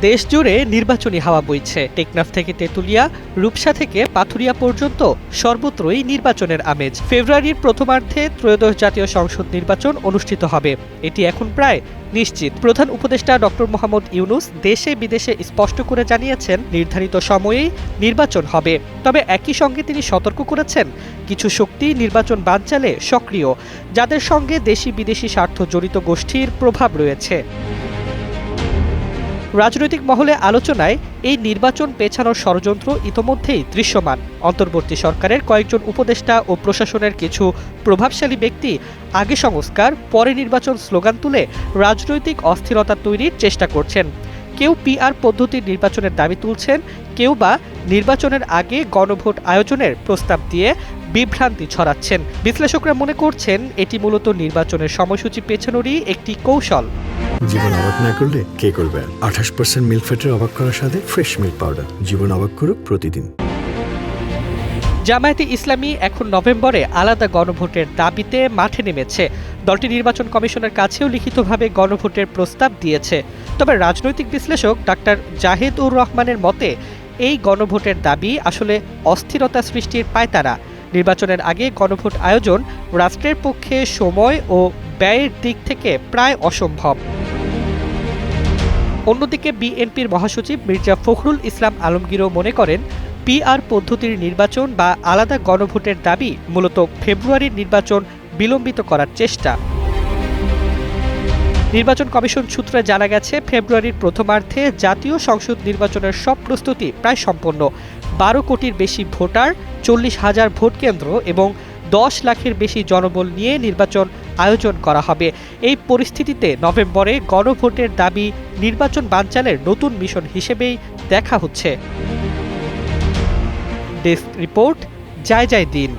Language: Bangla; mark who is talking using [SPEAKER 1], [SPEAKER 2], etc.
[SPEAKER 1] দেশ জুড়ে নির্বাচনী হাওয়া বইছে। টেকনাফ থেকে তেঁতুলিয়া, রূপসা থেকে পাথুরিয়া পর্যন্ত সর্বত্রই নির্বাচনের আমেজ। ফেব্রুয়ারির প্রথমার্ধে ত্রয়োদশ জাতীয় সংসদ নির্বাচন অনুষ্ঠিত হবে। এটি এখন প্রায় নিশ্চিত। প্রধান উপদেষ্টা ডক্টর মোহাম্মদ ইউনুস দেশে বিদেশে স্পষ্ট করে জানিয়েছেন, নির্ধারিত সময়েই নির্বাচন হবে। তবে একই সঙ্গে তিনি সতর্ক করেছেন, কিছু শক্তি নির্বাচন বানচালে সক্রিয়, যাদের সঙ্গে দেশি বিদেশি স্বার্থ জড়িত গোষ্ঠীর প্রভাব রয়েছে। রাজনৈতিক মহলে আলোচনায় এই নির্বাচন পেছানোর ষড়যন্ত্র ইতোমধ্যেই দৃশ্যমান। অন্তর্বর্তী সরকারের কয়েকজন উপদেষ্টা ও প্রশাসনের কিছু প্রভাবশালী ব্যক্তি আগে সংস্কার, পরে নির্বাচন স্লোগান তুলে রাজনৈতিক অস্থিরতা তৈরির চেষ্টা করছেন। কেউ পিআর পদ্ধতির নির্বাচনের দাবি তুলছেন, কেউ বা নির্বাচনের আগে গণভোট আয়োজনের প্রস্তাব দিয়ে বিভ্রান্তি ছড়াচ্ছেন। বিশ্লেষকরা মনে করছেন, এটি মূলত নির্বাচনের সময়সূচি পেছানোরই একটি কৌশল।
[SPEAKER 2] জীবন অবাক না করলে কে করবে? আঠাশ পার্সেন্ট মিল্ক ফ্যাটের অবাক করার সাথে ফ্রেশ মিল্ক পাউডার জীবন অবাক করুক প্রতিদিন।
[SPEAKER 1] জামায়াতে ইসলামী এখন নভেম্বরে আলাদা গণভোটের দাবিতে মাঠে নেমেছে। দলটি নির্বাচন কমিশনের কাছেও লিখিতভাবে গণভোটের প্রস্তাব দিয়েছে। তবে রাজনৈতিক বিশ্লেষক ডাক্তার জাহেদুর রহমানের মতে, এই গণভোটের দাবি আসলে অস্থিরতা সৃষ্টির পায়তারা। নির্বাচনের আগে গণভোট আয়োজন রাষ্ট্রের পক্ষে সময় ও ব্যয়ের দিক থেকে প্রায় অসম্ভব। অন্যদিকে বিএনপির মহাসচিব মির্জা ফখরুল ইসলাম আলমগীরও মনে করেন, পিআর পদ্ধতির নির্বাচন বা আলাদা গণভোটের দাবি মূলত ফেব্রুয়ারির নির্বাচন বিলম্বিত করার চেষ্টা। নির্বাচন কমিশন সূত্রে জানা গেছে, ফেব্রুয়ারির প্রথমার্ধে জাতীয় সংসদ নির্বাচনের সব প্রস্তুতি প্রায় সম্পন্ন। বারো কোটির বেশি ভোটার, চল্লিশ হাজার ভোট কেন্দ্র এবং দশ লাখের বেশি জনবল নিয়ে নির্বাচন আয়োজন করা হবে। এই পরিস্থিতিতে নভেম্বরে গণভোটের দাবি নির্বাচন বানচালের নতুন মিশন হিসেবেই দেখা হচ্ছে। ডেস্ক রিপোর্ট যায় যায় দিন।